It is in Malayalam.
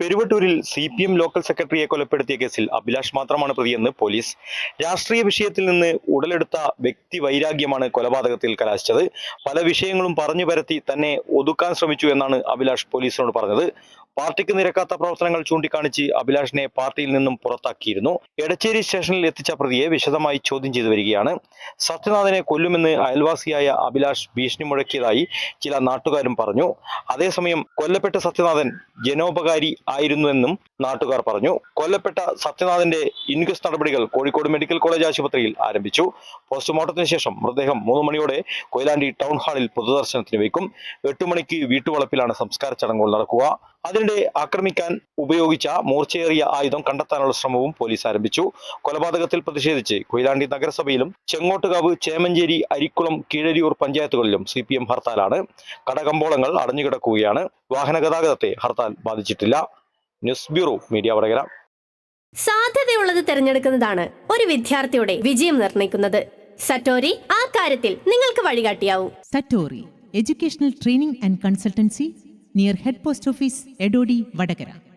പെരുവട്ടൂരിൽ സി പി എം ലോക്കൽ സെക്രട്ടറിയെ കൊലപ്പെടുത്തിയ കേസിൽ അഭിലാഷ് മാത്രമാണ് പ്രതിയെന്ന് പോലീസ്. രാഷ്ട്രീയ വിഷയത്തിൽ നിന്ന് ഉടലെടുത്ത വ്യക്തി വൈരാഗ്യമാണ് കൊലപാതകത്തിൽ കലാശിച്ചത്. പല വിഷയങ്ങളും പറഞ്ഞു പരത്തി തന്നെ ഒതുക്കാൻ ശ്രമിച്ചു എന്നാണ് അഭിലാഷ് പോലീസിനോട് പറഞ്ഞത്. പാർട്ടിക്ക് നിരക്കാത്ത പ്രവർത്തനങ്ങൾ ചൂണ്ടിക്കാണിച്ച് അഭിലാഷിനെ പാർട്ടിയിൽ നിന്നും പുറത്താക്കിയിരുന്നു. എടച്ചേരി സ്റ്റേഷനിൽ എത്തിച്ച പ്രതിയെ വിശദമായി ചോദ്യം ചെയ്തു വരികയാണ്. സത്യനാഥനെ കൊല്ലുമെന്ന് അയൽവാസിയായ അഭിലാഷ് ഭീഷണി മുഴക്കിയതായി ചില നാട്ടുകാരും പറഞ്ഞു. അതേസമയം കൊല്ലപ്പെട്ട സത്യനാഥൻ ജനോപകാരി ആയിരുന്നുവെന്നും നാട്ടുകാർ പറഞ്ഞു. കൊല്ലപ്പെട്ട സത്യനാഥന്റെ ഇൻക്വസ്റ്റ് നടപടികൾ കോഴിക്കോട് മെഡിക്കൽ കോളേജ് ആശുപത്രിയിൽ ആരംഭിച്ചു. പോസ്റ്റ്മോർട്ടത്തിന് ശേഷം മൃതദേഹം മൂന്ന് മണിയോടെ കൊയിലാണ്ടി ടൗൺ ഹാളിൽ പൊതുദർശനത്തിന് വയ്ക്കും. എട്ടു മണിക്ക് വീട്ടുവളപ്പിലാണ് സംസ്കാര ചടങ്ങുകൾ നടക്കുക. അതിനിടെ ആക്രമിക്കാൻ ഉപയോഗിച്ച മൂർച്ചയേറിയ ആയുധം കണ്ടെത്താനുള്ള ശ്രമവും പോലീസ് ആരംഭിച്ചു. കൊലപാതകത്തിൽ പ്രതിഷേധിച്ച് കൊയിലാണ്ടി നഗരസഭയിലും ചെങ്ങോട്ടുകാവ് ചേമഞ്ചേരി അരിക്കുളം കീഴരിയൂർ പഞ്ചായത്തുകളിലും സി പി എം ഹർത്താലാണ്. കടകമ്പോളങ്ങൾ അടഞ്ഞുകിടക്കുകയാണ്. വാഹന ഗതാഗതത്തെ ഹർത്താൽ ബാധിച്ചിട്ടില്ല. News bureau media Vadakara. സാധ്യതയുള്ളത് തിരഞ്ഞെടുക്കുന്നതാണ് ഒരു വിദ്യാർത്ഥിയുടെ വിജയം നിർണയിക്കുന്നത്. സറ്റോരി ആ കാര്യത്തിൽ നിങ്ങൾക്ക് വഴികാട്ടിയാവും. Satori educational training and Consultancy near Head Post Office, Edodi, Vadagara.